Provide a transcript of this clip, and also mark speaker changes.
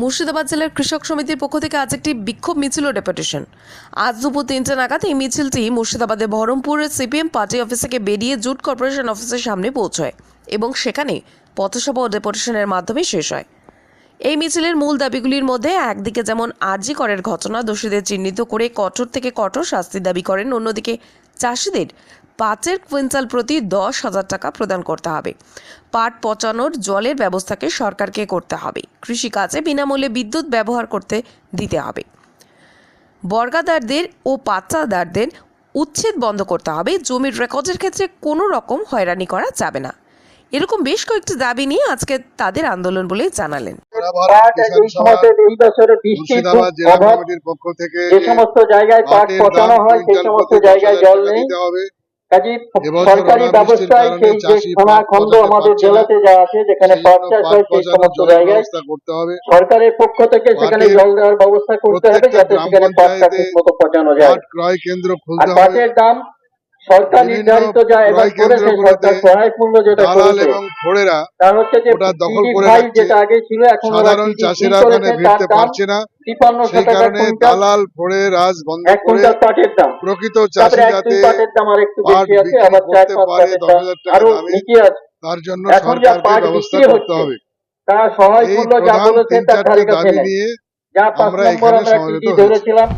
Speaker 1: মুর্শিদাবাদ জেলার কৃষক সমিতির পক্ষ থেকে আজ একটি বিক্ষোভ মিছিল ও ডেপুটেশন। আজ দুপুর তিনটে নাগাদ এই মিছিলটি মুর্শিদাবাদের বহরমপুরের সিপিএম পার্টি অফিস থেকে বেরিয়ে জুট কর্পোরেশন অফিসের সামনে পৌঁছয় এবং সেখানে পথসভা ও ডেপুটেশনের মাধ্যমে শেষ হয়। এই মিছিলের মূল দাবিগুলির মধ্যে একদিকে যেমন আরজি করের ঘটনা, দোষীদের চিহ্নিত করে কঠোর থেকে কঠোর শাস্তি দাবি করেন, অন্যদিকে চাষিদের পাঁচের কুইন্টাল প্রতি দশ হাজার টাকা প্রদান করতে হবে। পাট পচানোর জলের ব্যবস্থাকে সরকারকে করতে হবে। কৃষিকাজে বিনামূল্যে বিদ্যুৎ ব্যবহার করতে দিতে হবে। বর্গাদারদের ও পাচাদারদের উচ্ছেদ বন্ধ করতে হবে। জমির রেকর্ডের ক্ষেত্রে কোনো রকম হয়রানি করা যাবে না। এরকম বেশ কয়েকটি দাবি নিয়ে আজকে তাদের আন্দোলন বলে জানালেন।
Speaker 2: পাট এই সমস্ত এই বছরে বৃষ্টির খুব
Speaker 3: মুর্শিদাবাদ জেলা
Speaker 2: অভাব
Speaker 3: পক্ষ থেকে
Speaker 2: যে সমস্ত জায়গায় পাট পচানো হয় সেই সমস্ত জায়গায় জল নেই। কাজে সরকারি ব্যবস্থায় সেই যে সোনা খন্ড আমাদের জেলাতে যা আছে যেখানে পাট চাষ হয় সেই সমস্ত জায়গায়
Speaker 3: ব্যবস্থা করতে হবে।
Speaker 2: সরকারের পক্ষ থেকে সেখানে জল দেওয়ার ব্যবস্থা করতে হবে যাতে সেখানে পাটটা ঠিক মতো পচানো যায়। আর পাটের দাম সরকার নির্ধারিত যা এবার করেছে সরকার সহায়ক মূল্য যেটা
Speaker 3: দালাল
Speaker 2: করেছে
Speaker 3: এবং খোড়েরা
Speaker 2: তা হচ্ছে যে
Speaker 3: ওটা দখল করে রাখছে।
Speaker 2: যেটা আগে ছিল এখন ওরা
Speaker 3: সাধারণ চাষিরা
Speaker 2: করেছে,
Speaker 3: ওখানে
Speaker 2: তার
Speaker 3: ভিড়তে
Speaker 2: দাম
Speaker 3: পারছে না।
Speaker 2: তিপ্পান্নশো
Speaker 3: সেই
Speaker 2: টাকা
Speaker 3: কারণে
Speaker 2: কুইন্টাল
Speaker 3: দালাল ফোড়ে রাজ বন্ধ
Speaker 2: এক
Speaker 3: করে
Speaker 2: কুইন্টাল পাটের দাম।
Speaker 3: প্রকৃত
Speaker 2: তারপরে
Speaker 3: চাষি
Speaker 2: এক
Speaker 3: যাতে
Speaker 2: পাটের দাম আর একটু
Speaker 3: পাট
Speaker 2: বেশি আছে
Speaker 3: বিক্রি
Speaker 2: আবার চার
Speaker 3: করতে
Speaker 2: পাঁচ
Speaker 3: পারে
Speaker 2: পাটের
Speaker 3: দশ
Speaker 2: দাম
Speaker 3: হাজার টাকা
Speaker 2: আরও
Speaker 3: দামে
Speaker 2: নিচে আছে।
Speaker 3: তার জন্য
Speaker 2: এখন যা পাট
Speaker 3: সরকারকে ব্যবস্থা
Speaker 2: বিক্রি
Speaker 3: করতে
Speaker 2: হচ্ছে,
Speaker 3: হবে।
Speaker 2: তার সহায়ক
Speaker 3: এই
Speaker 2: মূল্য যা
Speaker 3: প্রধান
Speaker 2: বলেছে
Speaker 3: তিন
Speaker 2: তার
Speaker 3: চারটে
Speaker 2: ধারে কাছে
Speaker 3: দাবি
Speaker 2: নেই
Speaker 3: নিয়ে
Speaker 2: যা পাঁচ
Speaker 3: আমরা
Speaker 2: নম্বর
Speaker 3: এখানে
Speaker 2: আমরা
Speaker 3: সমবেত
Speaker 2: টিটি
Speaker 3: হয়েছি।
Speaker 2: ধরেছিলাম?